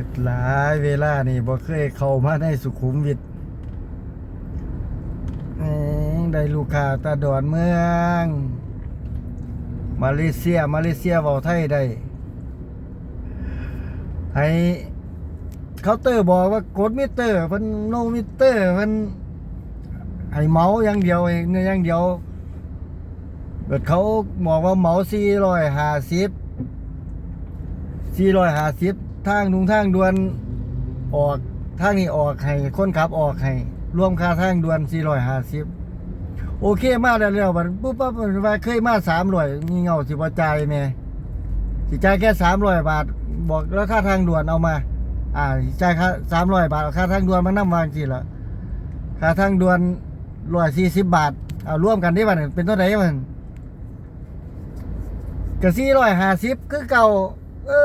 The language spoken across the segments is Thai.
งิดหลายเวลานี่บ่เคยเข้ามาในสุขุมวิทได้ลูกค้าตาดอนเมือง มาเลเซีย มาเลเซียเว้าไทยได้ ให้เคาน์เตอร์บอกว่ากดมิเตอร์เพิ่นโนมิเตอร์เพิ่นให้เมาอย่างเดียวเองเนี่ยอย่างเดียวเกิดเขาบอกว่าเหมา450 450 ทางนุงทางด่วนออกทางนี้ออกให้คนขับออกให้รวมค่าทางด่วน450โอเคมาแล้วแล้วบัดปุ๊บปั๊บว่าเคยมา300มีเงาสิบ่จ่ายแม่สิจ่ายแค่300บาท บอกแล้วค่าทางด่วนเอามา อ่าจ่ายค่า300บาทค่าทางด่วนมานำวางสิล่ะค่าทางด่วน140บาทเอาร่วมกันได้บัดนี้เป็นเท่าไหร่มันก็450คือเก่า เอ้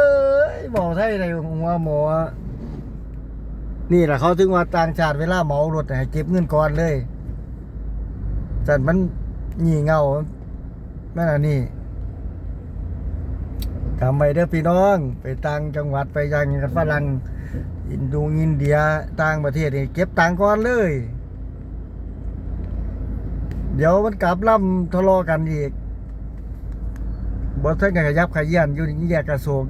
ยบอกไทยได้หัวหมอ นี่แหละเขาถึงว่าต่างชาติเวลาเหมารถให้เก็บเงินก่อนเลยจันมันหงีเงาแม่นอันนี่ทำไปเด้อพี่น้อง ไปต่างจังหวัดไปยังกันฝรั่งอินโดอินเดียต่างประเทศนี่เก็บตังก่อนเลย เดี๋ยวมันกลับล่ำทะเลาะกันอีก บอสท่านกันขยับขยันอยู่นี่แยกกระทรวง